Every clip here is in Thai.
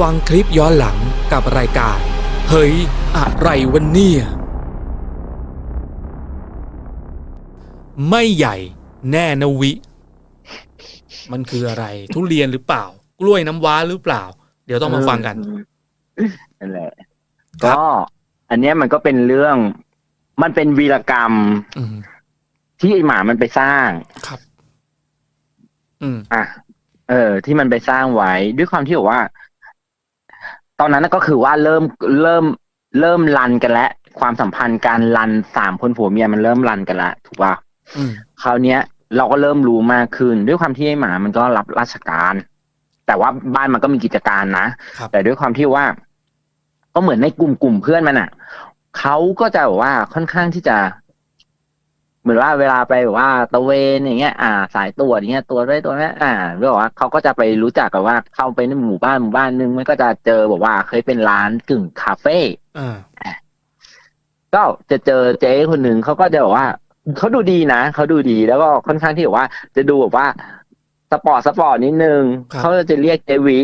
ฟังคลิปย้อนหลังกับรายการ เฮ้ย อะไรวันเนี่ยไม่ใหญ่แน่นะวิ มันคืออะไร ทุเรียนหรือเปล่า กล้วยน้ำว้าหรือเปล่า เดี๋ยวต้องมาฟังกันนั่นแหละครับก็อันเนี้ยมันก็เป็นเรื่อง มันเป็นวีรกรรมอืมที่ไอหมามันไปสร้างครับ อืมอะเออ ที่มันไปสร้างไว้ ด้วยความที่บอกว่า ตอนนั้นนะก็คือว่าเริ่มเริ่มเริ่มรันกันแล้วความสัมพันธ์การรันสามคนผัวเมียมันเริ่มรันกันแล้วถูกป่ะอืมคราวเนี้ย เราก็เริ่มรู้มากขึ้น ด้วยความที่ไอหมามันก็รับราชการ แต่ว่าบ้านมันก็มีกิจการนะครับแต่ด้วยความที่ว่า ก็เหมือนในกลุ่มกลุ่มเพื่อนมันอะเขาก็จะแบบว่าค่อนข้างที่จะ เหมือนว่าเวลาไปแบบว่าตะเวนอย่างเงี้ย อ่า สายตรวจอย่างเงี้ยตัวจด้วยตัวนี้อ่าเรื่องว่าเขาก็จะไปรู้จักกับว่าเข้าไปในหมู่บ้านหมู่บ้านนึงมันก็จะเจอแบบว่าเคยเป็นร้านกึ่งคาเฟ่อ่าก็จะเจอเจ๊คนหนึ่งเขาก็จะบอกว่าเขาดูดีนะเขาดูดีแล้วก็ค่อนข้างที่แบบว่า จะดูแบบว่าสปอร์ตสปอร์ตนิดนึงครับเขาจะเรียกเจวิ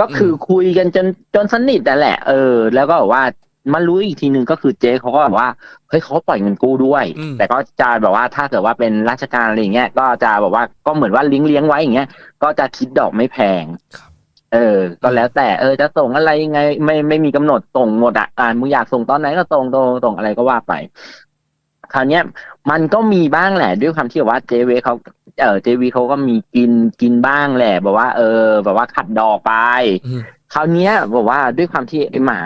ก็คืออคุยกันจนจนสนิทนั่นแหละ เออ แล้วก็แบบว่า มารู้อีกทีหนึ่งก็คือเจ๊เขาก็แบบว่าเฮ้ยเขาปล่อยเงินกู้ด้วย อืม แต่ก็จะแบบว่าถ้าเกิดว่าเป็นราชการอะไรอย่างเงี้ยก็จะแบบว่าก็เหมือนว่าเลี้ยงเลี้ยงไว้อย่างเงี้ยก็จะคิดดอกไม่แพงครับเออ ก็แล้วแต่เออจะส่งอะไรยังไง ไม่ไม่มีกำหนดส่งหมดอะอ่ามึงอยากส่งตอนไหนก็ส่งส่งส่งอะไรก็ว่าไป คราวเนี้ย มันก็มีบ้างแหละ ด้วยความที่แบบว่าเจเวเขาเออเจวีเขาก็มีกินกินบ้างแหละแบบว่า เออ แบบว่าขัดดอกไป อืม คราวเนี้ยบอกว่าด้วยความที่ไอหมา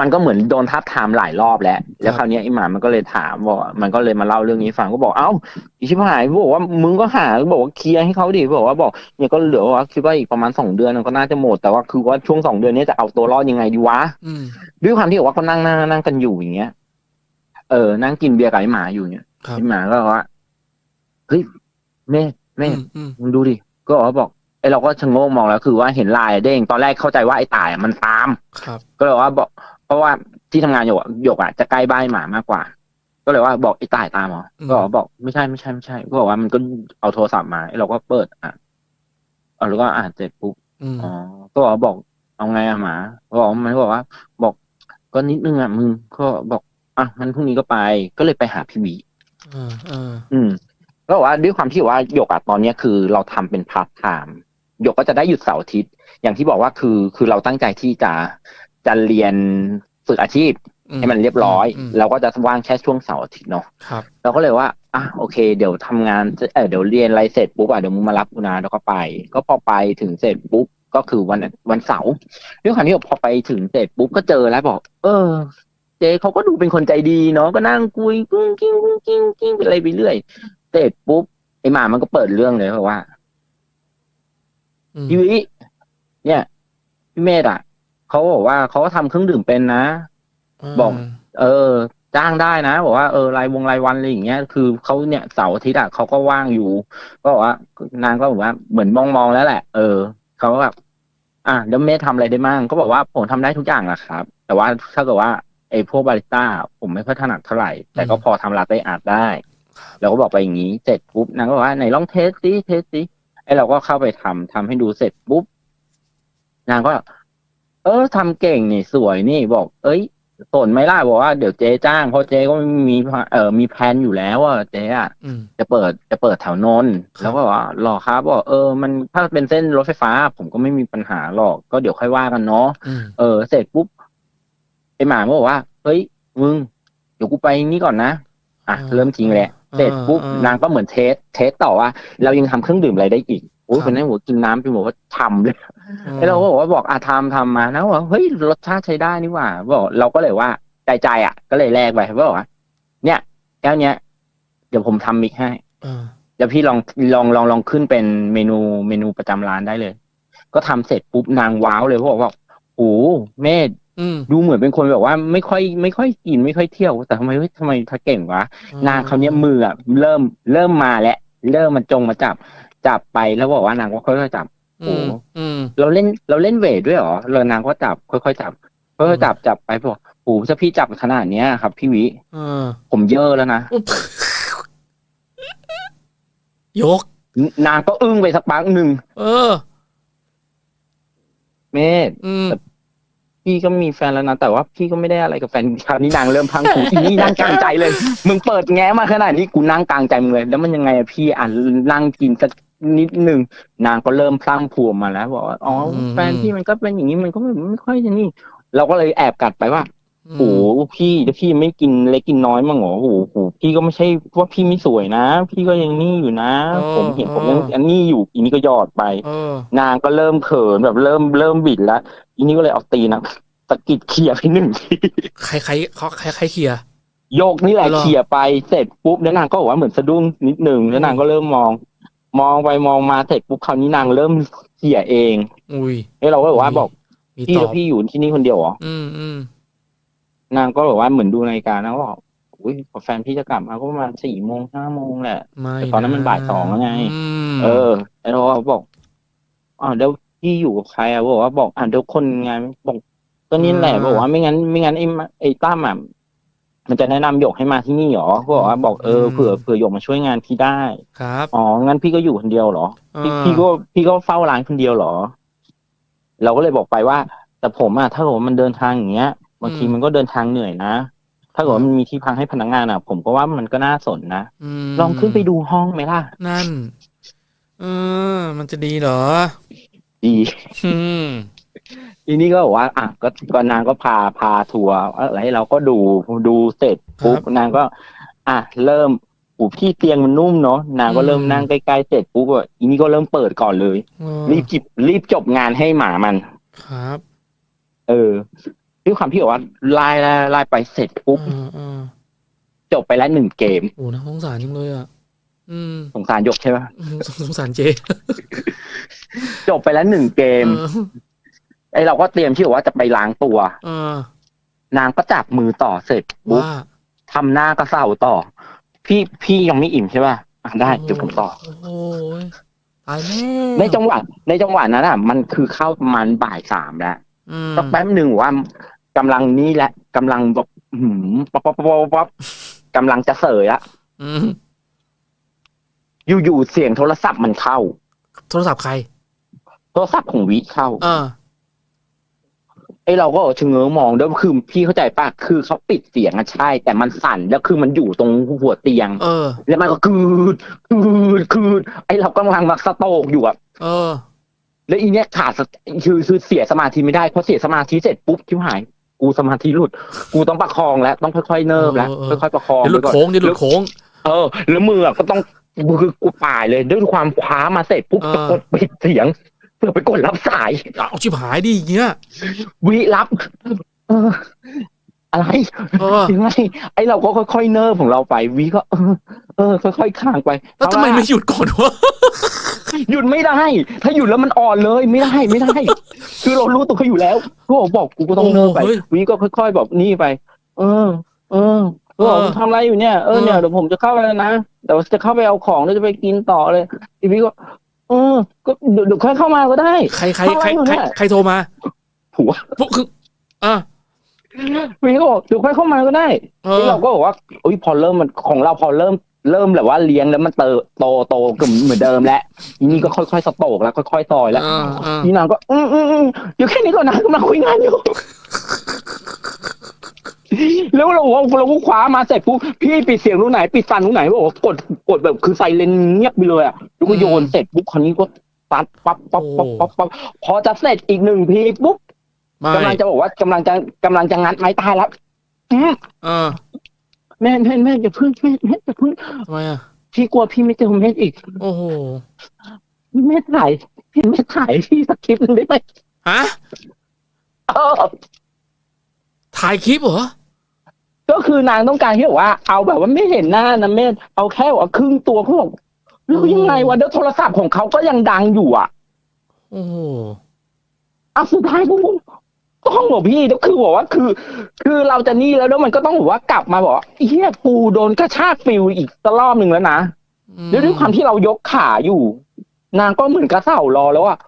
มันก็เหมือนโดนทับทามหลายรอบแล้ว แล้วคราวเนี้ยไอหมามันก็เลยถามบอกมันก็เลยมาเล่าเรื่องนี้ฟังก็บอกเอ้าอีชิบหายบอกว่ามึงก็หาบอกว่าเคลียร์ให้เขาดิบอกว่าบอกเนี่ยก็เหลือว่าคิดว่าอีกประมาณสองเดือนมันก็น่าจะหมดแต่ว่าคือว่าช่วงสองเดือนนี้จะเอาตัวรอดยังไงดีวะอืมด้วยความที่บอกว่าเขานั่งนั่งนั่งกันอยู่อย่างเงี้ย เออ นั่งกินเบียร์กับไอหมาอยู่เนี่ยครับไอหมาก็บอกว่าเฮ้ยแม่แม่อืมอืมมึงดูดิก็บอกไอเราก็ชะโงกมองแล้วคือว่าเห็นลายเด้งตอนแรกเข้าใจว่าไอตายอะมันตาม ครับ ก็เลยว่าบอก เพราะว่าที่ทำงานหยกอะหยกอะจะใกล้บ้านหมามากกว่า ก็เลยว่าบอกไอตายตามเหรออืมก็บอกไม่ใช่ไม่ใช่ไม่ใช่ก็บอกว่ามันก็เอาโทรศัพท์มาไอ้เราก็เปิดอะเอาแล้วก็อ่านเสร็จปุ๊บอืมอ๋อก็บอกบอกเอาไงอะหมาบอกมันก็บอกว่า บอกก็นิดนึงอะมึงก็บอกอะมันพรุ่งนี้ก็ไป ก็เลยไปหาพี่หวีอ่าอ่าอืมก็บอกว่าด้วยความที่ว่าหยกอะตอนเนี้ยคือเราทำเป็นพาร์ทไทม์หยกก็จะได้หยุดเสาร์อาทิตย์ อย่างที่บอกว่าคือคือเราตั้งใจที่จะ จะเรียนฝึกอาชีพให้มันเรียบร้อยมเราก็จะว่างแค่ช่วงเสาร์อาทิตย์เนาะครับเราก็เลยว่าอะโอเค เดี๋ยวทำงานเออเดี๋ยวเรียนอะไรเสร็จปุ๊บอะเดี๋ยวมึงมารับกูนะแล้วก็ไป ก็พอไปถึงเสร็จปุ๊บก็คือวันวันเสาร์ด้วยความที่พอไปถึงเสร็จปุ๊บก็เจอแล้วบอก เออ เจ๊เขาก็ดูเป็นคนใจดีเนาะก็นั่งคุยกุ้งกิ้งกุ้งกิ้งกิ้งไปอะไรไปเรื่อย เสร็จปุ๊บไอหมามันก็เปิดเรื่องเลยบอกว่าอืมพี่วิเนี่ยพี่เมธอะ เขาบอกว่าเขาก็ทำเครื่องดื่มเป็นนะ บอก เออ จ้างได้นะ บอกว่าเออรายวงรายวันอะไรอย่างเงี้ย คือเขาเนี่ยเสาร์อาทิตย์อะเขาก็ว่างอยู่ ก็บอกว่านางก็บอกว่าเหมือนมองมองๆแล้วแหละ เออเขาก็แบบอะแล้วเมธทำอะไรได้มั่งก็บอกว่าผมทำได้ทุกอย่างแหละครับ แต่ว่าถ้าเกิดว่าไอ้พวกบาริสต้า ผมไม่ค่อยถนัดเท่าไหร่ แต่ก็พอทำลาเต้อาร์ตได้เราก็บอกไปอย่างนี้เสร็จปุ๊บนางก็บอกว่าไหนลองเทสสิเทสสิไอ้เราก็เข้าไปทำทำให้ดูเสร็จปุ๊บนางก็ เออทำเก่งนี่สวยนี่บอก เอ้ยสนไหม่ล่ะบอกว่าเดี๋ยวเจ๊จ้างเพราะเจ๊ก็มีเอ่อมีแพลนอยู่แล้วว่าเจ๊อะอืมจะเปิดจะเปิดแถวนนท์ครับแล้วก็บอกว่าหรอครับบอกเออมันถ้าเป็นเส้นรถไฟฟ้า ผมก็ไม่มีปัญหาหรอกก็เดี๋ยวค่อยว่ากันเนาะอืมเออ เสร็จปุ๊บไอหมาก็บอกว่าเฮ้ยมึงเดี๋ยวกูไปนี่ก่อนนะอะเริ่มจริงแหละเสร็จปุ๊บนางก็เหมือนเทสเทสต่อว่า เรายังทำเครื่องดื่มอะไรได้อีก โอ้ยคนนั้นหัวกินน้ำไปบอกว่าทำเลยไอ้เราก็บอกว่าบอกอะทำทำมานะบอกเฮ้ยรสชาติใช้ได้นี่หว่าบอกเราก็เลยว่าใจใจๆอะ ก็เลยแลกไปบอกว่าเนี่ยแก้วเนี้ยเดี๋ยวผมทำมิกให้อ่าเดี๋ยวพี่ลองลองลองลองขึ้นเป็นเมนูเมนูประจำร้านได้เลย ก็ทำเสร็จปุ๊บนางว้าวเลยเพราะบอกว่าโอ้เมธอืมดูเหมือนเป็นคนแบบว่า ไม่ค่อย ไม่ค่อยกินไม่ค่อยเที่ยว แต่ทำไมเฮ้ยทำไมเธอเก่งวะนางเขาวเนี้ยมืออะเริ่มเริ่มมาแล้วเริ่มมันจงมาจับ จับไปแล้วบอกว่านางก็ค่อยๆจับอืมอืมเราเล่นเราเล่นเวทด้วยเหรอเรานางก็จับค่อยๆจับค่อยๆจับจับไปบอกโอ้โหถ้าพี่จับขนาดเนี้ยครับ พี่วิเออผมเยอะแล้วนะอุ๊บยก นางก็อึ้งไปสักพักหนึ่งเออ เมธอืมพี่ก็มีแฟนแล้วนะ แต่ว่าพี่ก็ไม่ได้อะไรกับแฟนคราวนี้นางเริ่มพังผูอีนี่นั่งกลางใจเลย มึงเปิดแง้มาขนาดนี้กูนั่งกลางใจมึงเลย แล้วมันยังไงอะพี่อ่านนั่งกินสัก นิดหนึ่งนางก็เริ่มพลั่งพวมาแล้วบอกว่าอ๋ออมแฟนพี่มันก็เป็นอย่างนี้มันก็ไม่ไม่ค่อยจะนี่ เราก็เลยแอบกัดไปว่าโอ้โหพี่ถ้าพี่ไม่กินเล็กกินน้อยมั้งเหรอโอ้โหพี่ก็ไม่ใช่ว่าพี่ไม่สวยนะ พี่ก็ยังนี่อยู่นะ ผมเห็นผมยังอันนี้อยู่อีนี่ก็หยอดไปเออนางก็เริ่มเขินแบบเริ่มเริ่มบิดแล้วอีนี่ก็เลยเอาตีนอะตะกิดเขี่ยไปหนึ่งทีใครใครเขาใครใครเคลียร์โยกนี่แหละเหรอเขี่ยไปเสร็จปุ๊บแล้วนางก็บอกว่าเหมือนสะดุ้งนิดหนึ่งแล้วนางก็เริ่มมอง มองไปมองมาเสร็จปุ๊บคราวนี้นางเริ่มเขี่ยเองอุ้ยแล้วเราก็บอกว่าบอกมีพี่ตอแล้วบพี่อยู่ที่นี่คนเดียวเหรออืมอืมนางก็บอกว่าเหมือนดูนาฬิกานางก็บอกอุ้ยแฟนพี่จะกลับมาก็ประมาณสี่โมงห้าโมงแหละไม่แต่ตอนนั้นมันบ่ายสองแล้วไงอืมเออแล้วเราก็บอกอ่าวเดี๋ยวพี่อยู่กับใครอะบอกว่าบอกอ่าเดี๋ยวคนงานบอกก็นี่แหละบอกว่าไม่งั้น ไม่งั้นไอ้มาไอ้ตั้มอะ มันจะแนะนำหยกให้มาที่นี่หรอเขาบอกว่าบอกเออเผื่อเผื่อหยกมาช่วยงานพี่ได้ ครับ อ๋อ งั้นพี่ก็อยู่คนเดียวเหรอ พี่เออพี่ก็พี่ก็เฝ้าร้านคนเดียวเหรอ เราก็เลยบอกไปว่า แต่ผมอะถ้าเกิดว่ามันเดินทางอย่างเงี้ย บางทีมันก็เดินทางเหนื่อยนะ ถ้าเกิดว่ามันมีที่พักให้พนักงานอะ ผมก็ว่ามันก็น่าสนนะมลองขึ้นไปดูห้องไหมล่ะ นั่น เออ มันจะดีเหรอ ดี อืม ทีนี้ก็บอกว่าอะก็ก็นางก็พาพาทัวร์อะไรให้เราก็ดูดูเสร็จปุ๊บนางก็ อะเริ่มอูพี่เตียงมันนุ่มเนาะนางก็เริ่มนั่งใกล้ๆเสร็จปุ๊บอะอีนี่ก็เริ่มเปิดก่อนเลยเออรีบจิบรีบจบงานให้หมามัน ครับ เออด้วยความที่บอกว่าไล่ไล่ไล่ไปเสร็จปุ๊บเออเออจบไปแล้วหนึ่งเกมโอ้นะสงสารจังเลยอะอืมสงสารหยกใช่ปะอืมสงสารเจ จบไปแล้วหนึ่งเกมเออ ไอเราก็เตรียมที่บอกว่าจะไปล้างตัวเออนางก็จับมือต่อเสร็จปุ๊บว่าทำหน้ากระเสาต่อ พี่พี่ยังไม่อิ่มใช่ป่ะอะได้เดี๋ยวผมต่อโอ้ยตายแน่ในจังหวะในจังหวะนั้นอะ มันคือเข้าประมาณบ่ายสามแล้วอืมสักแป๊บหนึ่งว่ากำลังนี่แหละกำลังแบบหืมป๊อปป๊อปป๊อปป๊อปกำลังจะเสยอะอืมอยู่ๆเสียงโทรศัพท์มันเข้า โทรศัพท์ใคร โทรศัพท์ของวิเข้า เออ ไอ้เราก็ชะเง้อมองด้วยคือพี่เข้าใจปะคือเขาปิดเสียงอะใช่ แต่มันสั่นแล้วคือมันอยู่ตรงหัวเตียง เออ แล้วมันก็คืดคืดคืดไอ้เรากำลังมาสโตกอยู่อะเออ แล้วอีเนี้ยขาดสติคือคือเสียสมาธิไม่ได้เพราะเสียสมาธิเสร็จปุ๊บชิบหาย กูสมาธิหลุด กูต้องประคองแล้วต้องค่อยๆเนิบแล้วเออเออค่อยๆประคองเดี๋ยวหลุดไปก่อนโค้งเดี๋ยวหลุดโค้งเออ แล้วมืออะก็ต้องคือกูป่ายเลยด้วยความคว้ามาเสร็จปุ๊บเออจะกดปิดเสียงเพื่ อไปกดรับสาย เอาชิบหายดิอย่างเงี้ยวิรับเออ อะไรเออยังไงไอเราก็ค่อยๆเนิบของเราไปวิก็ เออเออค่อยๆค้างไปแล้วทำไมไม่หยุดก่อนวะหยุดไม่ได้ ถ้าหยุดแล้วมันอ่อนเลยไม่ได้ไม่ได้ คือเรารู้ตัวเขาอยู่แล้วเขาบอกบอกกูก็ต้องเนิบไปโอ้โหเฮ้ยวิก็ค่อยๆแบบนี่ไป เออ เออเขาบอกเออทำอะไรอยู่เนี่ย เออเนี่ยเออเดี๋ยวผมจะเข้าไปแล้วนะเดี๋ยวจะเข้าไปเอาของแล้วจะไปกินต่อเลยอีวิก็ เออก็เดี๋ยวเดี๋ยวค่อยเข้ามาก็ได้ ใครใครใครทำอะไรอยู่ใครเนี่ยใครโทรมาผัวพวกคืออะวิก็บอกเดี๋ยวค่อยเข้ามาก็ได้เออที่เราก็บอกว่าอุ้ยพอเริ่มมันของเราพอเริ่ม เริ่มแบบว่าเลี้ยงแล้วมันเติบโตโตกึ่มเหมือนเดิมแล้วอีนี่ก็ค่อยๆสโตกแล้วค่อยๆซอยแล้วอ่าอ่าอีนางก็อืมอืมอืมเดี๋ยวแค่นี้ก่อนนะกำลังคุยงานอยู่ แล้วเราว่าเราก็คว้ามาเสร็จปุ๊บพี่ปิดเสียงรู้ไหนปิดฟันรู้ไหนบอกว่ากดกดแบบคือไซเลนเงียบไปเลยอะแล้วก็โยนเสร็จปุ๊บคราวนี้ก็ตัดปั๊บปั๊บปั๊บปั๊บปั๊บพอจะเสร็จอีกหนึ่งทีปุ๊บไม่กำลังจะบอกว่ากำลังจะกำลังจะงัดไม้ตายแล้วอืมเออ แม่แม่แม่อย่าเพึ่งแม่แม่อย่าเพึ่งทำไมอะพี่กลัวพี่ไม่เจอแม่อีก โอ้โหแม่ถ่ายพี่แม่ถ่ายพี่สักคลิปหนึงได้ไหมฮะเออถ่ายคลิปเหรอก็คือนางต้องการที่แบบว่า เอาแบบว่าไม่เห็นหน้านะแม่เอาแค่ว่าครึ่งตัวเขาบอกแล้วยังไงวะเดี๋ยวโทรศัพท์ของเขาก็ยังดังอยู่อะ โอ้โหอะสุดท้ายก็ ต้องบอกพี่แล้วคือบอกว่าคือ คือเราจะนี่แล้วแล้วมันก็ต้องบอกว่ากลับมาบอกว่าเฮียกูโดนกระชากฟิลอีกตะรอบหนึ่งแล้วนะแล้วด้วยความที่เรายกขาอยู่ นางก็เหมือนกระเสารอแล้วอะ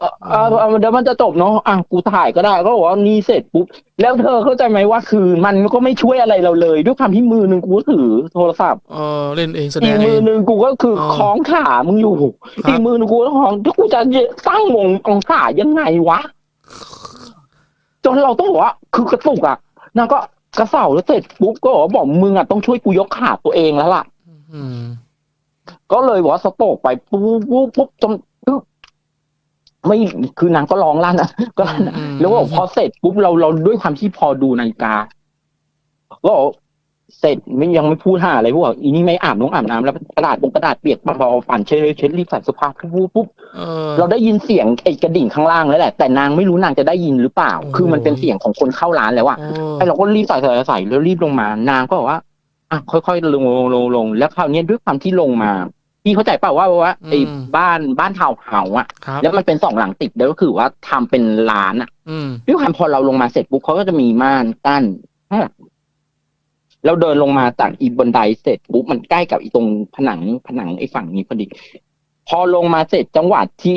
เออเออเออเดี๋ยวมันจะจบเนาะอะกูถ่ายก็ได้ก็บอกว่านี่เสร็จปุ๊บแล้วเธอเข้าใจไหมว่าคือ มันก็ไม่ช่วยอะไรเราเลย ด้วยความที่มือหนึ่งกูก็ถือโทรศัพท์เออเล่นเองแสดอีกงเอมืองหนึ่งกูก็คืออ๋อคล้องขามึงอยู่ครับอีกมือหนึ่งกูก็คล้องถ้ากูจะตั้งวงองศายังไงวะ นเราต้องบอกว่าคือกระตุกอะนางก็กระเสาแล้วเสร็จปุ๊บก็บอกว่าบอกมึงอะต้องช่วยกูยกขาตัวเองแล้วล่ะอืมก็เลยบอกว่าสโตกไปปุ๊บปุ๊บปุ๊บจนปึ๊บไม่คือนางก็ร้องลั่นอะก็ลั่นอะอืมแล้วก็บอกพอเสร็จปุ๊บเราเราด้วยความที่พอดูนาฬิกาก็บอก เสร็จไม่ยังไม่พูดห่าอะไรพวกอีนี่ไม่อาบน้องอาบน้ำแล้วกระดาษบงกระดาษเปียกปะพอปั่นเช็ดเช็ดรีบใส่เสื้อผ้าปุ๊บปุ๊บปุ๊บเออเราได้ยินเสียงไอ้กระดิ่งข้างล่างแล้วแหละแต่นางไม่รู้นางจะได้ยินหรือเปล่าโอ้คือมันเป็นเสียงของคนเข้าร้านแล้วอะโอ้ไอ้เราก็รีบใส่ใส่ใส่แล้วรีบลงมานางก็บอกว่าอะค่อยๆลงลงลงลงแล้วคราวเนี้ยด้วยความที่ลงมาพี่เข้าใจเปล่าว่าว่าไอ้บ้านบ้านเห่าเห่าๆอะครับแล้วมันเป็นสองหลังติดแล้วก็คือว่าทำเป็นร้านอะอืมด้วยความพอเราลงมาเสร็จปุ๊บเขาก็จะมีม่านกั้น ข้างหลังเราเดินลงมาจากอีบันไดเสร็จปุ๊บมันใกล้กับอีตรงผนังผนังไอ้ฝั่งนี้พอดี พอลงมาเสร็จจังหวะที่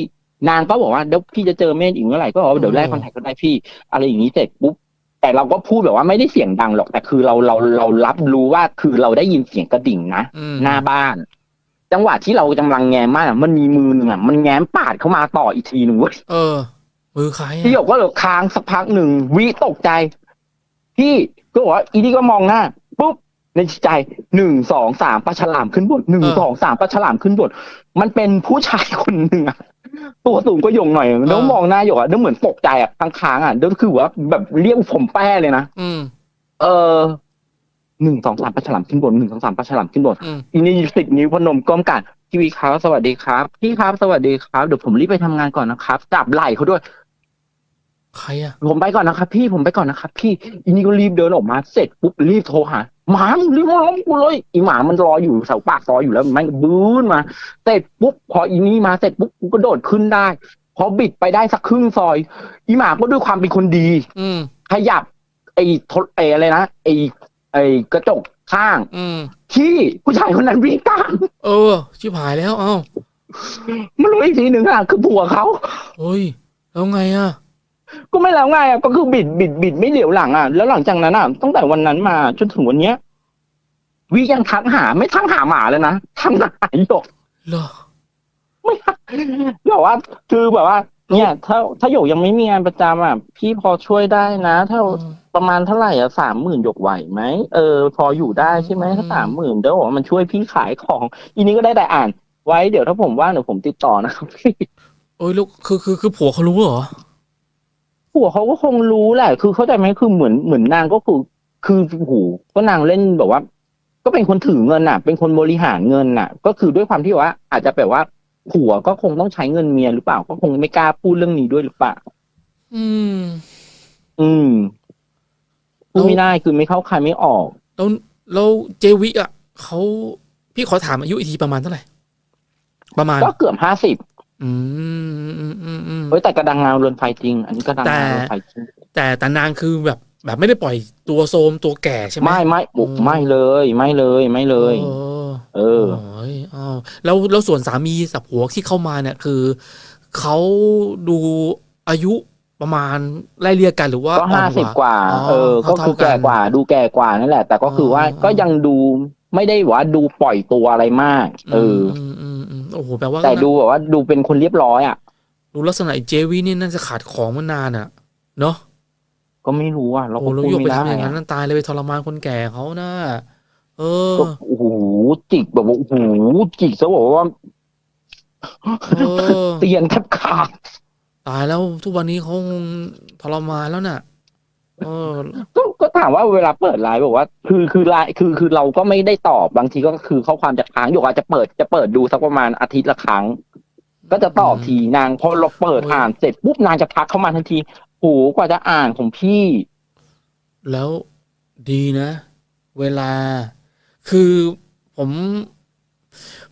นางก็บอกว่าเดี๋ยวพี่จะเจอเมธอีกเมื่อไหร่ก็บอกว่าเดี๋ยวแรกคอนแทคก็ได้พี่อะไรอย่างนี้เสร็จปุ๊บแต่เราก็พูดแบบว่าไม่ได้เสียงดังหรอกแต่คือเราเราเรารับรู้ว่าคือเราได้ยินเสียงกระดิ่งนะอืมหน้าบ้าน จังหวะที่เรากำลังแง้มมากอะมันมีมือหนึ่งอะมันแง้มปาดเข้ามาต่ออีกทีหนึ่งเว้ยเออ มือใครอะพี่หยกก็เลยค้างสักพักหนึ่งวิตกใจพี่ก็บอกว่าอีนี่ก็มองหน้า ปุ๊บในใจหนึ่งสองสามปลาฉลามขึ้นบนหนึ่งสองสามปลาฉลามขึ้นบนมันเป็นผู้ชายคนหนึ่งอะตัวสูงก็ยงหน่อยแล้วมองหน้าหยกอะแล้วเหมือนตกใจอะค้างๆอะแล้วคือว่าแบบเรียกผมแป้เลยนะอืมเออหนึ่งสองสามปลาฉลามขึ้นบนหนึ่งสองสามปลาฉลามขึ้นบนอืมอีนี่สิบนิ้วพนมก้มกันพี่วีครับสวัสดีครับ พี่ครับสวัสดีครับเดี๋ยวผมรีบไปทำงานก่อนนะครับจับไหล่เขาด้วย ใครอะผมไปก่อนนะครับพี่ผมไปก่อนนะครับพี่อีนี่ก็รีบเดินออกมาเสร็จปุ๊บรีบโทรหาหมามึงรีบมาล้อมกูเลยอีหมามันรออยู่เสาปากซอยอยู่แล้วมันก็บื้นมาเสร็จปุ๊บพออีนี่มาเสร็จปุ๊บกูก็โดดขึ้นได้ พอบิดไปได้สักครึ่งซอย อีหมาก็ด้วยความเป็นคนดี อืมขยับ ไอ้ทดไอ้อะไรนะไอ้ไอ้กระจกข้างอืมที่ผู้ชายคนนั้นวิ่งตามเออ ชิบหายแล้วเอ้ามันรู้อีกทีหนึ่งอะคือผัวเขาเฮ้ยแล้วไงอะ ก็ไม่แล้วไงอะก็คือบิดบิดบิดไม่เหลียวหลังอะแล้วหลังจากนั้นอะตั้งแต่วันนั้นมาจนถึงวันเนี้ยวิยังทักหา ไม่ทักหาหมาเลยนะทักหาหยกเหรอไม่ทักบอกว่า คือแบบว่า เนี่ย ถ้าถ้าหยกยังไม่มีงานประจำอะพี่พอช่วยได้นะ ถ้าประมาณเท่าไหร่อะสามหมื่นหยกไหวไหมเออ พออยู่ได้ใช่ไหมถ้าสามหมื่นเดี๋ยวบอกว่ามันช่วยพี่ขายของ อีนี้ก็ได้แต่อ่าน ไว้เดี๋ยวถ้าผมว่างเดี๋ยวผมติดต่อนะครับเอ้ยแล้วคือคือคือผัวเขารู้เหรอ ผัวเขาก็คงรู้แหละ คือเข้าใจไหมคือเหมือนเหมือนนางก็คือ คือโหูก็นางเล่นแบบว่า ก็เป็นคนถือเงินน่ะ เป็นคนบริหารเงินน่ะ ก็คือด้วยความที่ว่า อาจจะแบบว่าผัวก็คงต้องใช้เงินเมียหรือเปล่า ก็คงไม่กล้าพูดเรื่องนี้ด้วยหรือเปล่า อืม อืมพูดไม่ได้คือไม่เข้าใครไม่ออกแล้วแล้วเจวิอะเขาพี่ขอถามอายุอีกทีประมาณเท่าไหร่ประมาณก็เกือบห้าสิบ อืมอืมอืมอืมเฮ้ยแต่กระดังงานเรือนไฟจริง อันนี้กระดังงานเรือนไฟจริงแต่แต่นางคือแบบแบบไม่ได้ปล่อยตัวโซมตัวแก่ใช่ไหมไม่ไม่บุกอืมไม่เลยไม่เลยไม่เลย เออเออโอ้ยอ้าวแล้วแล้วส่วนสามีสับหัวที่เข้ามาเนี่ยคือเขาดูอายุประมาณไล่เรียกกันหรือว่าก็อ่อห้านสิบว่กว่าอ๋อเออ ก็คือเท่าๆกันแก่กว่า ดูแก่กว่านั่นแหละ แต่ก็คือว่าอ๋อก็ยังดูไม่ได้ว่าดูปล่อยตัวอะไรมาก เอออมอืมอืม โอ้โหแปลว่าแต่ดูแบบว่าดูเป็นคนเรียบร้อยอะดูลักษณะไอ้เจวีนี่น่าจะขาดของมานานอะ เนาะก็ไม่รู้อะเราโอ้ก็แล้วพูดยกไม่ไปได้ทำอย่างนั้นอะนั่นตายเลยไปทรมานคนแก่เขานะเออก็โอ้โหจิกแบบว่าโอ้โหจิกซะบอกว่าเออเตียนแทบขาดตายแล้วทุกวันนี้เขาคงทรมานแล้วน่ะเออ ก็ก็ถามว่าเวลาเปิดไลน์บอกว่า คือคือไลน์คือคือเราก็ไม่ได้ตอบบางทีก็คือข้อความจะค้างอยู่อาจจะเปิดจะเปิดดูสักประมาณอาทิตย์ละครั้ง ก็จะตอบทีนางพอเราเปิดโอ้ยอ่านเสร็จปุ๊บนางจะทักเข้ามาทันทีโหกว่าจะอ่านของพี่ แล้วดีนะ เวลา คือผม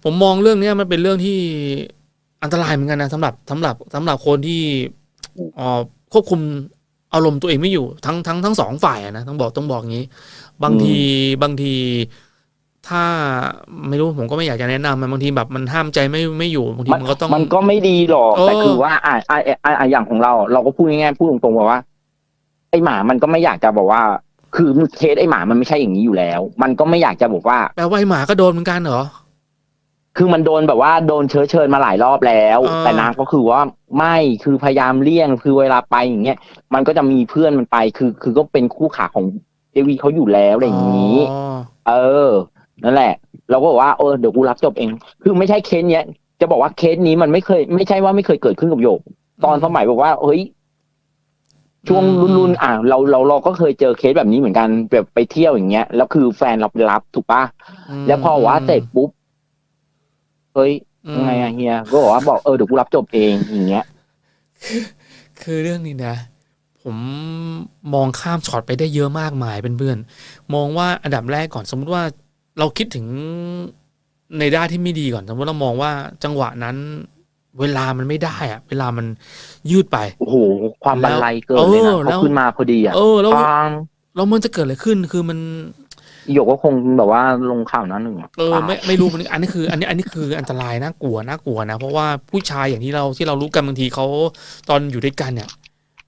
ผมมองเรื่องเนี้ยมันเป็นเรื่องที่อันตรายเหมือนกันนะสำหรับสำหรับสำหรับคนที่เอ่อควบคุม อารมณ์ตัวเองไม่อยู่ทั้งทั้งทั้งสองฝ่ายอะนะต้องบอกต้องบอกงี้ บางทีบางทีถ้าไม่รู้ผมก็ไม่อยากจะแนะนำมันบางทีแบบมันห้ามใจไม่ไม่อยู่บางทีมันมันก็ต้องมันก็ไม่ดีหรอกเออแต่คือว่าอ่าอ่าอ่าอ่าอย่างของเรา เราก็พูดง่ายๆพูดตรงๆว่าว่า ไอหมามันก็ไม่อยากจะบอกว่า คือเคสไอหมามันไม่ใช่อย่างนี้อยู่แล้ว มันก็ไม่อยากจะบอกว่าแปลว่าไอ้หมาก็โดนเหมือนกันเหรอ คือมันโดนแบบว่าโดนเชื้อเชิญมาหลายรอบแล้ว อ่า แต่นางก็คือว่าไม่คือพยายามเลี่ยงคือเวลาไปอย่างเงี้ยมันก็จะมีเพื่อนมันไปคือ คือก็เป็นคู่ขาของเจวีเขาอยู่แล้วอะไรอย่างนี้ อ๋อเออ นั่นแหละ เราก็บอกว่าเออเดี๋ยวกูรับจบเอง คือไม่ใช่เคสเนี้ย จะบอกว่าเคสนี้มันไม่เคย ไม่ใช่ว่าไม่เคยเกิดขึ้นกับโยก ตอนสมัยบอกว่าเฮ้ยช่วงรุ่นรุ่นๆอะเราเราเราก็เคยเจอเคสแบบนี้เหมือนกันแบบไปเที่ยวอย่างเงี้ยแล้วคือแฟนเราไปรับถูกปะมแล้วพอว่าเสร็จปุ๊บ เฮ้ยอืมยังไงอะเฮียก็บอกว่าบอกเออเดี๋ยวกูรับจบเองอย่างเงี้ย คือเรื่องนี้นะ ผมมองข้ามช็อตไปได้เยอะมากมายเป็นเพื่อนๆมองว่าอันดับแรกก่อนสมมุติว่าเราคิดถึงในด้านที่ไม่ดีก่อน สมมติเรามองว่าจังหวะนั้น เวลามันไม่ได้อะเวลามันยืดไปโอ้โหความบันไลเกินเลยเอนะอแล้วเขาขึ้นมาพอดีอะเออแล้วปังแล้วมันจะเกิดอะไรขึ้นคือมัน หยกก็คงแบบว่าลงข่าวหนั้นหนึ่งะเออไม่ไม่รู้มันอันนี้คือ อันนี้อันนี้คืออันตรายน่ากลัวน่ากลัวนะ เพราะว่าผู้ชายอย่างที่เราที่เรารู้กันบางทีเขาตอนอยู่ด้วยกันเนี่ย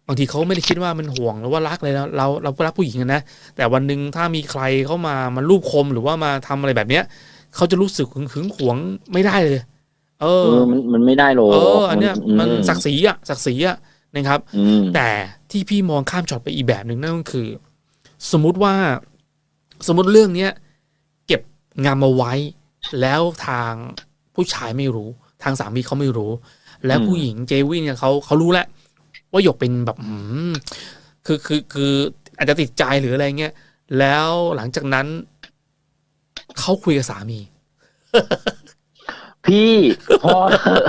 บางทีเขาไม่ได้คิดว่ามันห่วงหรือว่ารักเลยนะเราเราก็รักผู้หญิงอะนะแต่วันหนึ่งถ้ามีใครเข้ามามารูปคมหรือว่ามาทำอะไรแบบเนี้ยเขาจะรู้สึกหึงหึงหวงไม่ได้เลย เอเอออมันมันไม่ได้หรอกเอออันเนี้ยมันอืศักดิ์ศรีอะศักดิ์ศรีอะนะครับอืมแต่ที่พี่มองข้ามช็อตไปอีกแบบหนึ่งนั่นก็คือ สมมุติว่า สมมติเรื่องเนี้ยเก็บงำมาไว้ แล้วทางผู้ชายไม่รู้ ทางสามีเขาไม่รู้ แล้วอืมผู้หญิงเจวี่เนี่ยเขาเขารู้แล้วว่าหยกเป็นแบบอืมคือคือคืออาจจะติดใจหรืออะไรเงี้ยแล้วหลังจากนั้นเขาคุยกับสามี พี่พอเถอะ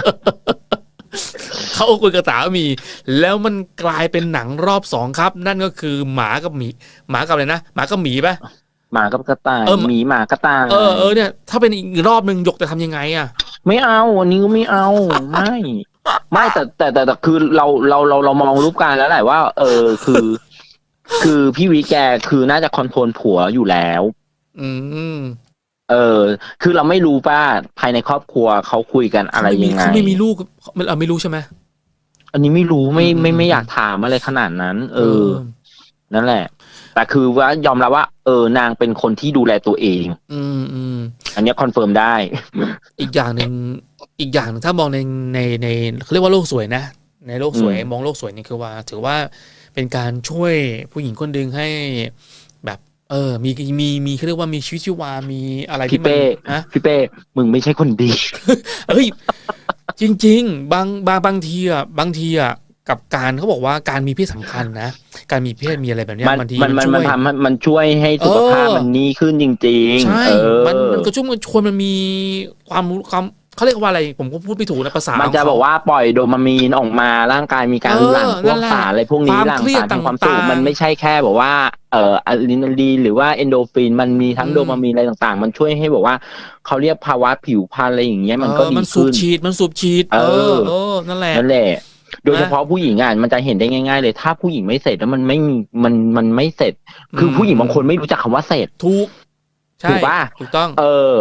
เขาคุยกับสามี แล้วมันกลายเป็นหนังรอบสองครับ นั่นก็คือหมากับหมี หมากับอะไรนะหมากับหมีปะ หมากับกระต่ายเออ หมีหมากระต่ายเออเออเนี่ยถ้าเป็นอีกรอบหนึ่งหยกจะทำยังไงอะ ไม่เอาอันนี้ก็ไม่เอา ไม่ ไม่แต่แต่แต่แต่คือเราเราเราเรามองรูปการณ์แล้วแหละว่า เออคือ คือพี่วิแกคือน่าจะคอนโทรลผัวอยู่แล้ว อืมเออ คือเราไม่รู้ว่าภายในครอบครัวเขาคุยกันอะไรเขาไม่มียังไง เขาไม่มีลูกมันเราไม่รู้ใช่ไหม อันนี้ไม่รู้ไม่อืม ไม่ไม่อืมอยากถามอะไรขนาดนั้น เออ นั่นแหละ แต่คือว่ายอมรับว่า เออนางเป็นคนที่ดูแลตัวเอง อืมอืมอันเนี้ยคอนเฟิร์มได้ อีกอย่างหนึ่งอีกอย่างหนึ่งถ้ามองในในในเขาเรียกว่าโลกสวยนะ ในโลกสวยอืม มองโลกสวยนี่คือว่า ถือว่าเป็นการช่วยผู้หญิงคนหนึ่งให้ แบบ เออ มีมีมีเขาเรียกว่ามีชีวิตชีวา มีอะไรพี่ที่มันเป้ฮะ พี่เป้มึงไม่ใช่คนดีเฮ้ย จริง ๆ บางบางบางทีอะบางทีอะ กับการเขาบอกว่าการมีเพศสัมพันธ์นะ การมีเพศมีอะไรแบบเนี้ยมันบางทีมันมันช่มันวยทำให้มันช่วยให้สุขภาพเออมันดีขึ้นจริงๆใช่เออมันมันก็ช่วยมันชวนมันมีความรู้ความเขาเรียกว่าอะไรผมก็พูดไม่ถูกนะภาษา มันจะขงเขบอกว่าปล่อยโดปามีนออกมาร่างกายมีการเออหลั่งพนั่วกนแหละสารอะไรพวกนี้ความหลั่งเครียดสารแห่งความสุขต่างๆมันไม่ใช่แค่บอกว่าเอ่ออะดรีนาลีนหรือว่าเอนโดฟินมันมีทั้งอืมโดปามีนอะไรต่างๆ มันช่วยให้บอกว่าเขาเรียกภาวะผิวพรรณอะไรอย่างเงี้ยมันก็เออดีมันสูบขึ้นฉีดมันสูบฉีดเอเอออเออนั่นแหละนั่นแหละ โดยเฉพาะผู้หญิงอะมันจะเห็นได้ง่าย ๆ เลย ถ้าผู้หญิงไม่เสร็จแล้วมันไม่มีมันมันไม่เสร็จ คืออมผู้หญิงบางคนไม่รู้จักคำว่าเสร็จถูกใช่ถูกปะถูกต้อง เออ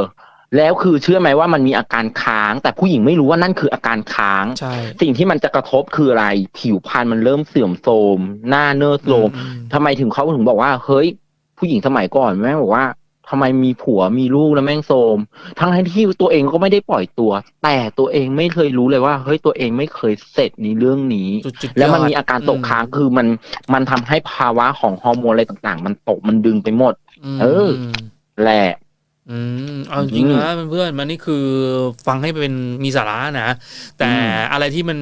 แล้วคือเชื่อไหมว่ามันมีอาการค้าง แต่ผู้หญิงไม่รู้ว่านั่นคืออาการค้างใช่สิ่งที่มันจะกระทบคืออะไร ผิวพรรณมันเริ่มเสื่อมโทรม หน้าเนื้อโทรมอืมทำไมถึงเขาถึงบอกว่า เฮ้ย ผู้หญิงสมัยก่อนแม่งบอกว่า ทำไมมีผัวมีลูกแล้วแม่งโทรมทั้งที่ตัวเองก็ไม่ได้ปล่อยตัว แต่ตัวเองไม่เคยรู้เลยว่าเฮ้ยตัวเองไม่เคยเสร็จในเรื่องนี้จุดจุดแล้วมันยดมีอาการตกค้างคือมันมันทำให้ภาวะของฮอร์โมนอะไรต่างๆ มันตกมันดึงไปหมดมเออแหละอืมเอาจริงๆนะเพื่อนๆมันนี่คือฟังให้เป็นมีสาระนะแต่อืมอะไรที่มัน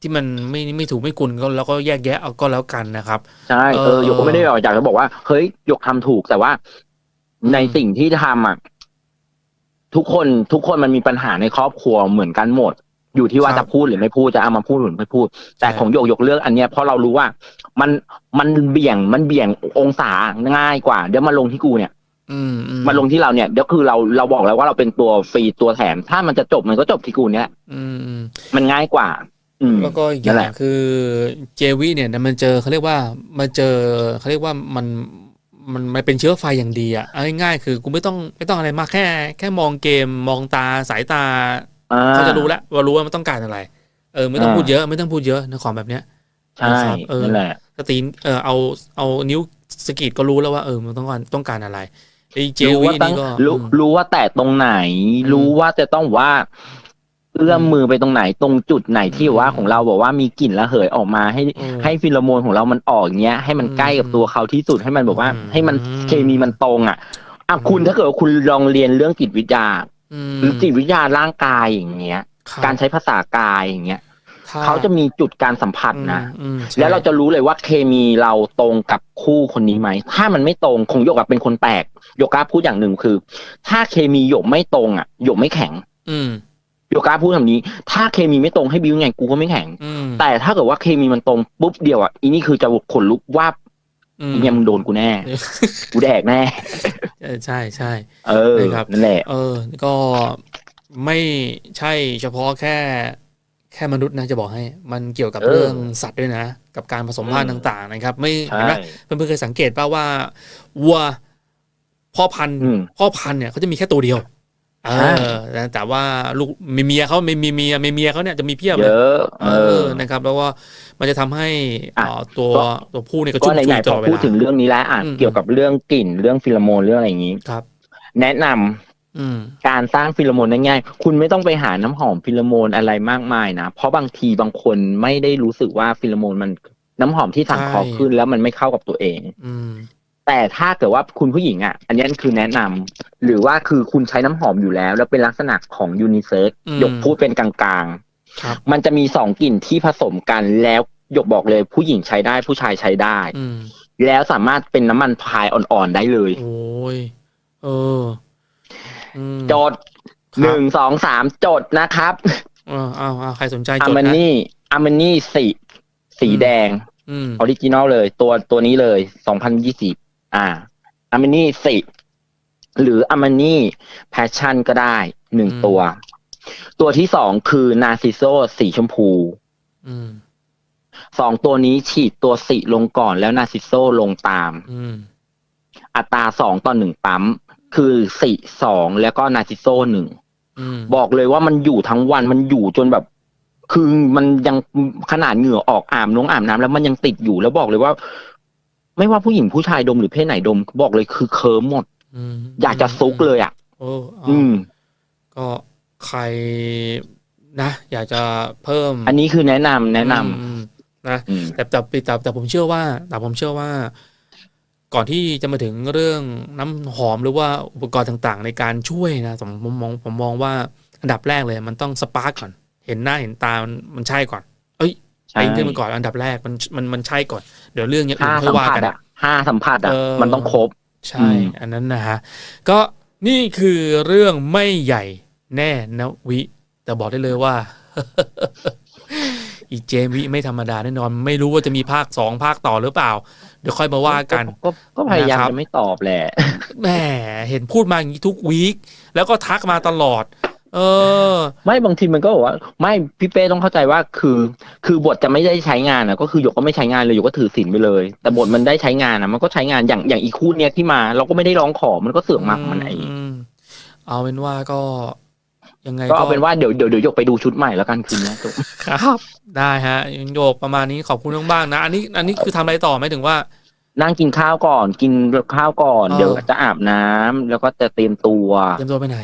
ที่มันไม่ไม่ถูกไม่กุนก็แล้วก็แยกแยะเอาก็แล้วกันนะครับ ใช่เอเอออหยกก็ไม่ได้อยากจะบอกว่าเฮ้ยหยกทำถูกแต่ว่าอืม ในสิ่งที่ทำอะ ทุกคนทุกคนมันมีปัญหาในครอบครัวเหมือนกันหมด อยู่ที่ว่าครับจะพูดหรือไม่พูดจะเอามาพูดหรือไม่พูด แต่ใช่ของหยกหยกเลือกอันเนี้ยเพราะเรารู้ว่า มันมันเบี่ยงมันเบี่ยงองศาง่ายกว่า เดี๋ยวมาลงที่กูเนี่ยอืมอืมมาลงที่เราเนี่ยเดี๋ยวคือเราเราบอกแล้วว่าเราเป็นตัวฟรีตัวแถม ถ้ามันจะจบมันก็จบที่กูเนี่ยอืมอืมมันง่ายกว่าอืมแล้วก็อีกอนั่นแหย่างละคือเจวี่เนี่ยมันเจอเขาเรียกว่ามาเจอเขาเรียกว่ามัน มันมันเป็นเชื้อไฟอย่างดีอะเอาง่ายๆคือกูไม่ต้องไม่ต้องอะไรมากแค่ แค่มองเกมมองตาสายตาอ่เขาจะรู้แล้วว่ารู้ว่ามันต้องการอะไร เออ ไม่ต้องอ่าพูดเยอะไม่ต้องพูดเยอะในของแบบเนี้ยใช่นะครับเออนั่นแหละสตีนเออเอาเอานิ้วสะกิดก็รู้แล้วว่าเออมันต้องการต้องการอะไรไอ้เจรู้วีว่าตั้งนี่ก็รู้อืมรู้ว่าแตะตรงไหนอืมรู้ว่าจะต้องว่า เอื้อมมือไปตรงไหนตรงจุดไหนที่อืมว่าของเราบอกว่ามีกลิ่นระเหยออกมาให้อืมให้ฟิโลโมนของเรามันออกเงี้ยให้มันอืมใกล้กับตัวเขาที่สุดให้มันบอกว่าอืมให้มันเคมีมันตรงอะอะอืมคุณถ้าเกิดว่าคุณลองเรียนเรื่องจิตวิทยาอืมหรือจิตวิทยาร่างกายอย่างเงี้ยครับการใช้ภาษากายอย่างเงี้ยถ้เขาจะมีจุดการสัมผัสนะอืมอืมใช่แล้วเราจะรู้เลยว่าเคมีเราตรงกับคู่คนนี้ไหม ถ้ามันไม่ตรงคงหยกอะเป็นคนแปลกหยกกล้าพูดอย่างหนึ่งคือ ถ้าเคมีหยกไม่ตรงอะหยกไม่แข็ง อื มหยกกล้าพูดแบบนี้ ถ้าเคมีไม่ตรงให้บิวไงกูก็ไม่แข็งอืมแต่ถ้าเกิดว่าเคมีมันตรงปุ๊บเดียวอะอีนี่คือจะขนลุกว่าบอืมอีเนี่ยมึงโดนกูแน่ กูแดกแน่เออใช่ใช่เออนะครับนั่นแหละ เออ ก็ไม่ใช่เฉพาะแค่แค่มนุษย์นะจะบอกให้ มันเกี่ยวกับเออเรื่องสัตว์ด้วยนะ กับการผสมพันธุ์อืมต่าง ๆ นะครับ ไม่ใช่เห็นไหมเพื่อนๆเคยสังเกตป่าว่าวัวพ่อพันธุ์อืมพ่อพันธุ์เนี่ยเขาจะมีแค่ตัวเดียว เอใช่อแต่ว่าลูกมีเมียเขาไม่มีเมียไม่เมียเขาเนี่ยจะมีเพียบเยเลยอะเอเอออนะครับ แล้วว่ามันจะทำให้อะเอ่อตัวก็ตัวผู้เนี่ยก็ก็ชุ่มไหชื้นนๆตพลออดเวพูดลาถึงเรื่องนี้แล้วอะอืมเกี่ยวกับเรื่องกลิ่นเรื่องฟิโลโมนเรื่องอะไรอย่างนี้ครับ แนะนำอืมการสร้างฟิโลโมนได้ง่ายคุณไม่ต้องไปหาน้ำหอมฟิโลโมนอะไรมากมายนะ เพราะบางทีบางคนไม่ได้รู้สึกว่าฟิโลโมนมันน้ำหอมที่สั่งใช่คอขึ้นแล้วมันไม่เข้ากับตัวเองอืม แต่ถ้าเกิดว่าคุณผู้หญิงอะ อันนี้คือแนะนำหรือว่าคือคุณใช้น้ำหอมอยู่แล้ว แล้วเป็นลักษณะของยูนิเซ็กอืมยกพูดเป็นกลางครับๆมันจะมีสองกลิ่นที่ผสมกันแล้วยกบอกเลยผู้หญิงใช้ได้ผู้ชายใช้ได้อืมแล้วสามารถเป็นน้ำมันพายอ่อนๆได้เลย โอ้ยเอออืมจดหนึ่งสองสามจดนะครับอ้าวอ้าวอ้าวใครสนใจอาจดมานะนี่อามานี่สีสีอืมแดงอืมออริจินอลเลย ตัวตัวนี้เลย2020อ่าอามานี่สีหรืออามานี่แพชชั่นก็ได้หนึ่งอืมตัว ตัวที่สองคือนาซิโซสีชมพูอืมสองตัวนี้ฉีดตัวสีลงก่อนแล้วนาซิโซลงตามอืมอัตราสองต่อหนึ่งปั๊ม คือสีสองแล้วก็นาซิโซหนึ่งอืมบอกเลยว่ามันอยู่ทั้งวันมันอยู่จนแบบ คือมันยังขนาดเหงื่อออกอาบน้องอาบน้ำแล้วมันยังติดอยู่แล้วบอกเลยว่า ไม่ว่าผู้หญิงผู้ชายดมหรือเพศไหนดมบอกเลยคือเคิร์มหมดอืมอยากจะซุกเลยอะโอ้เอาอืมก็ใครนะอยากจะเพิ่ม อันนี้คือแนะนำแนะนอืมอืมนะำอืมแต่แต่แต่แต่ผมเชื่อว่า แต่ผมเชื่อว่า ก่อนที่จะมาถึงเรื่องน้ำหอมหรือว่าอุปกรณ์ต่างๆ ในการช่วยนะผมผมมองผมมองว่าอันดับแรกเลย มันต้องสปาร์กก่อน เห็นหน้าเห็นตามันมันใช่ก่อน เอ้ยใช่เองขึ้นมาก่อนอันดับแรกมันมันมันใช่ก่อน เดี๋ยวเรื่องอย่างอื่ห้านค่อสัยมว่าผัสกันอะห้าสัมผัสอะเออมันต้องครบ ใช่อืมอันนั้นนะฮะก็นี่คือเรื่องไม่ใหญ่แน่นะวิ แต่บอกได้เลยว่า อีเจมวิไม่ธรรมดาแน่นอน ไม่รู้ว่าจะมีภาคสองภาคต่อหรือเปล่า เดี๋ยวค่อยมาว่ากัน ก็ก็พยายามนะครับจะไม่ตอบแหละแหมเห็นพูดมาอย่างนี้ทุกวีคแล้วก็ทักมาตลอด เออ ไม่บางทีมันก็บอกว่า ไม่พี่เป้ต้องเข้าใจว่าคือ คือบทจะไม่ได้ใช้งานอะ ก็คือหยกก็ไม่ใช้งานเลยหยกก็ถือศีลไปเลย แต่บทมันได้ใช้งานอะ มันก็ใช้งานอย่างอย่างอีกคู่เนี้ยที่มา เราก็ไม่ได้ร้องขอมันก็เสือกมากมันไออืมเอาเป็นว่าก็ยังไงก็เอาเป็นว่าเดี๋ยวเดี๋ยวเดี๋ยวหยกไปดูชุดใหม่แล้วกันคืนนี้จบครับ ได้ฮะยังโยกประมาณนี้ขอบคุณบ้างๆนะอันนี้ อันนี้คือทำอะไรต่อไหมถึงว่านั่งกินข้าวก่อน กินข้าวก่อนเออเดี๋ยวจะอาบน้ำแล้วก็จะเตรียมตัวเตรียมตัวไปไหน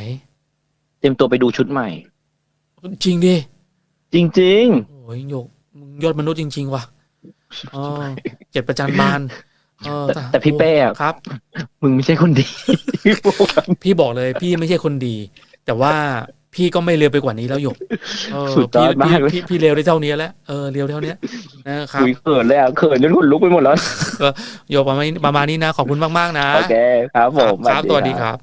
เตรียมตัวไปดูชุดใหม่ จริงดิจริง โอ้ยโยกมึงยอดมนุษย์จริง ๆ ว่ะอ๋อเจ็ดประจันบานเออแต่แต่พี่เป้อะ ครับ ๆ มึงไม่ใช่คนดี พี่บอกเลยพี่ไม่ใช่คนดี แต่ว่าพี่ก็ไม่เร็วไปกว่านี้แล้วหยกเออสุดยอดพี่มากเลยพี่พี่เร็วได้เท่านี้แล้วเออเร็วเท่านี้นะครับคุยเขินเลยอะเขินจนขนลุกไปหมดแล้วโยกประมาณนี้ประมาณนี้นะขอบคุณมากๆนะโอเคครับผม ครับสวัสดีครับ